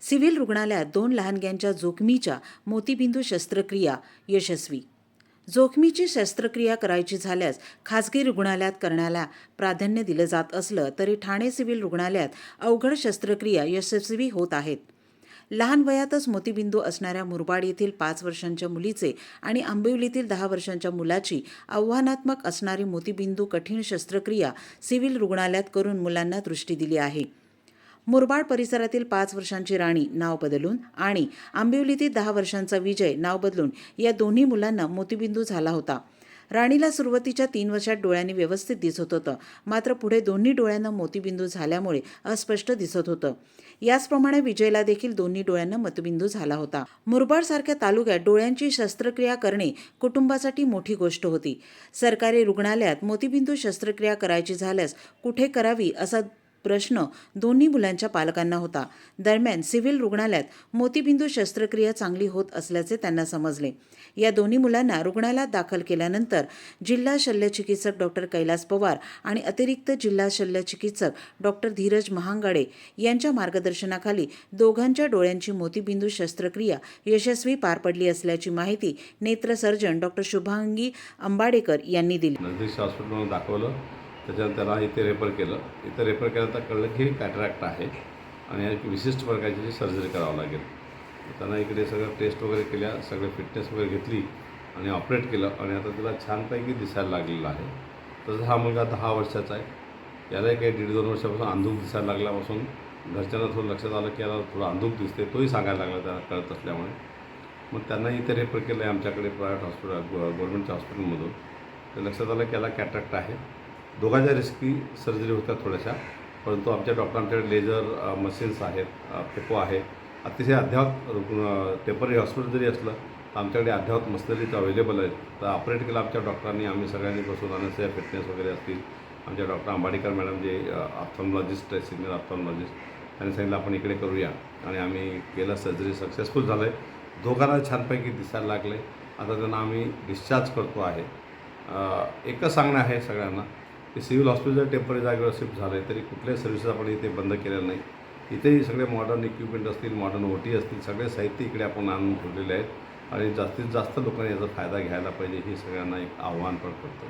Civil रुग्णालयात दोन लहानग्यांच्या जोखमीच्या मोतीबिंदू शस्त्रक्रिया यशस्वी. जोखमीची शस्त्रक्रिया करायची झाल्यास खासगी रुग्णालयात करण्याला प्राधान्य दिलं जात असलं तरी ठाणे सिव्हिल रुग्णालयात अवघड शस्त्रक्रिया यशस्वी होत आहेत. लहान वयातच मोतीबिंदू असणाऱ्या मुरबाड येथील पाच वर्षांच्या मुलीचे आणि आंबिवलीतील दहा वर्षांच्या मुलाची आव्हानात्मक असणारी मोतीबिंदू कठीण शस्त्रक्रिया सिव्हिल रुग्णालयात करून मुलांना दृष्टी दिली आहे. मुरबाड परिसरातील पाच वर्षांची राणी नाव बदलून आणि आंबिवलीतील दहा वर्षांचा विजय नाव बदलून या दोन्ही मुलांना मोतीबिंदू झाला होता. राणीला सुरुवातीच्या तीन वर्षात डोळ्यांनी व्यवस्थित दिसत होतं. मात्र पुढे दोन्ही डोळ्यांना मोतीबिंदू झाल्यामुळे अस्पष्ट दिसत होतं. याचप्रमाणे विजयला देखील दोन्ही डोळ्यांना मतबिंदू झाला होता. मुरबाड सारख्या तालुक्यात डोळ्यांची शस्त्रक्रिया करणे कुटुंबासाठी मोठी गोष्ट होती. सरकारी रुग्णालयात मोतीबिंदू शस्त्रक्रिया करायची झाल्यास कुठे करावी असा प्रश्न दोन्ही मुलांच्या पालकांना होता. दरम्यान सिव्हिल रुग्णालयात मोतीबिंदू शस्त्रक्रिया चांगली होत असल्याचे त्यांना समजले. या दोन्ही मुलांना रुग्णालयात दाखल केल्यानंतर जिल्हा शल्यचिकित्सक डॉक्टर कैलास पवार आणि अतिरिक्त जिल्हा शल्यचिकित्सक डॉक्टर धीरज महांगाडे यांच्या मार्गदर्शनाखाली दोघांच्या डोळ्यांची मोतीबिंदू शस्त्रक्रिया यशस्वी पार पडली असल्याची माहिती नेत्रसर्जन डॉक्टर शुभांगी अंबाडेकर यांनी दिली. हॉस्पिटलमध्ये दाखवलं. त्याच्यानंतर त्याला इथे रेफर केलं. इथं रेफर केल्यानंतर कळलं की हे कॅटरॅक्ट आहे आणि एक विशिष्ट प्रकारची सर्जरी करावं लागेल. त्यांना इकडे सगळं टेस्ट वगैरे केल्या सगळे फिटनेस वगैरे घेतली आणि ऑपरेट केलं आणि आता त्याला छानपैकी दिसायला लागलेला आहे. तसं हा मुलगा दहा वर्षाचा आहे. यालाही काही दीड दोन वर्षापासून अंधूक दिसायला लागल्यापासून घरच्यांना थोडं लक्षात आलं की याला थोडं अंधूक दिसते तोही सांगायला लागला त्याला कळत असल्यामुळे. मग त्यांना इथे रेफर केलं आहे आमच्याकडे प्रायव्हेट हॉस्पिटल गव्हर्मेंटच्या हॉस्पिटलमधून तर लक्षात आलं की याला कॅटरॅक्ट आहे. दोघांच्या रिस्की सर्जरी होत्या थोड्याशा परंतु आमच्या डॉक्टरांच्याकडे लेझर मशीन्स आहेत पेपो आहे अतिशय अद्ययावत रुग्ण टेंपररी हॉस्पिटल जरी असलं तर आमच्याकडे अद्ययावत मशिनरीज अवेलेबल आहेत. तर ऑपरेट केलं आमच्या डॉक्टरांनी आम्ही सगळ्यांनी बसून आणण्याचे फिटनेस वगैरे असतील. आमच्या डॉक्टर आंबाडीकर मॅडम जे ऑप्थॉलॉजिस्ट आहे सिनियर ऑप्थॉलॉजिस्ट त्यांनी सांगितलं आपण इकडे करूया. आणि आम्ही केलं सर्जरी सक्सेसफुल झालं आहे. दोघांना छानपैकी दिसायला लागले. आता त्यांना आम्ही डिस्चार्ज करतो आहे. एकच सांगणं आहे सगळ्यांना की सिव्हिल हॉस्पिटल टेंपररी जागेवर शिफ्ट झालं आहे तरी कुठल्याही सर्व्हिसेस आपण इथे बंद केलेलं नाही. इथेही सगळे मॉडर्न इक्विपमेंट असतील मॉडर्न ओटी असतील सगळे साहित्य इकडे आपण आणून ठेवलेले आहेत. आणि जास्तीत जास्त लोकांनी याचा फायदा घ्यायला पाहिजे हे सगळ्यांना एक आव्हान पण करतो.